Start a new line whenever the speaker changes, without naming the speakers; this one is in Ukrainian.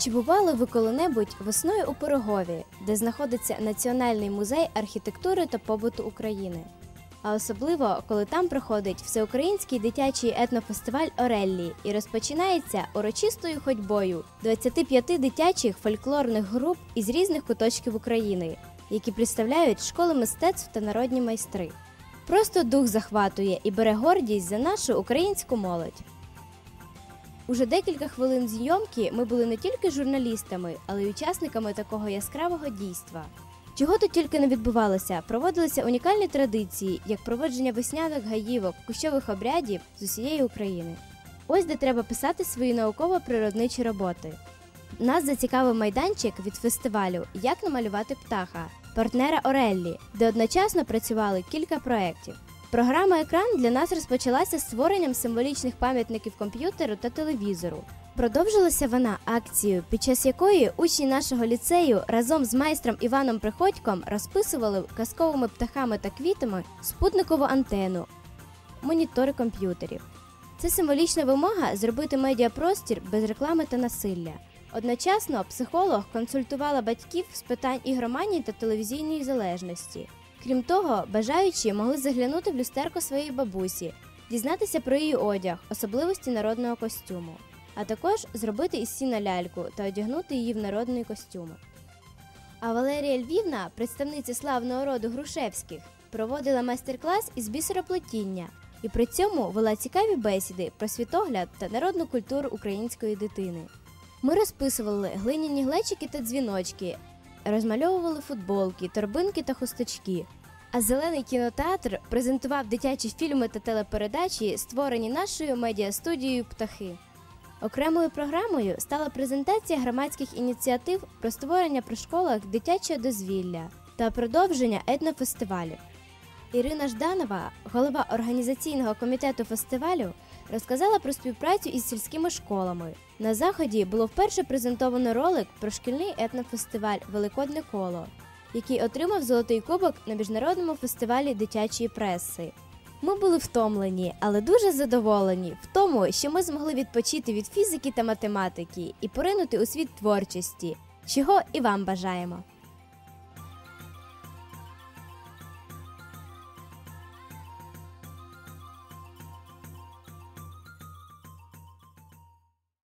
Чи бували ви коли-небудь весною у Пирогові, де знаходиться Національний музей архітектури та побуту України? А особливо, коли там проходить всеукраїнський дитячий етнофестиваль Ореллі і розпочинається урочистою ходьбою 25 дитячих фольклорних груп із різних куточків України, які представляють школи мистецтв та народні майстри. Просто дух захватує і бере гордість за нашу українську молодь. Уже декілька хвилин зйомки ми були не тільки журналістами, але й учасниками такого яскравого дійства. Чого тут тільки не відбувалося, проводилися унікальні традиції, як проводження весняних гаївок, кущових обрядів з усієї України. Ось де треба писати свої науково-природничі роботи. Нас зацікавив майданчик від фестивалю Як намалювати птаха, партнера Ореллі, де одночасно працювали кілька проєктів. Програма Екран для нас розпочалася з створенням символічних пам'ятників комп'ютеру та телевізору. Продовжилася вона акцією, під час якої учні нашого ліцею разом з майстром Іваном Приходьком розписували казковими птахами та квітами спутникову антенну, монітори комп'ютерів. Це символічна вимога зробити медіапростір без реклами та насилля. Одночасно психолог консультувала батьків з питань ігроманії та телевізійної залежності. Крім того, бажаючі могли заглянути в люстерко своєї бабусі, дізнатися про її одяг, особливості народного костюму, а також зробити із сіна ляльку та одягнути її в народний костюм. А Валерія Львівна, представниця славного роду Грушевських, проводила майстер-клас із бісероплетіння і при цьому вела цікаві бесіди про світогляд та народну культуру української дитини. Ми розписували глиняні глечики та дзвіночки, розмальовували футболки, торбинки та хусточки. А зелений кінотеатр презентував дитячі фільми та телепередачі, створені нашою медіастудією Птахи. Окремою програмою стала презентація громадських ініціатив про створення при школах дитячого дозвілля та продовження етнофестивалів. Ірина Жданова, голова організаційного комітету фестивалю, розказала про співпрацю із сільськими школами. На заході було вперше презентовано ролик про шкільний етнофестиваль Великодне коло, який отримав золотий кубок на міжнародному фестивалі дитячої преси. Ми були втомлені, але дуже задоволені в тому, що ми змогли відпочити від фізики та математики і поринути у світ творчості, чого і вам бажаємо.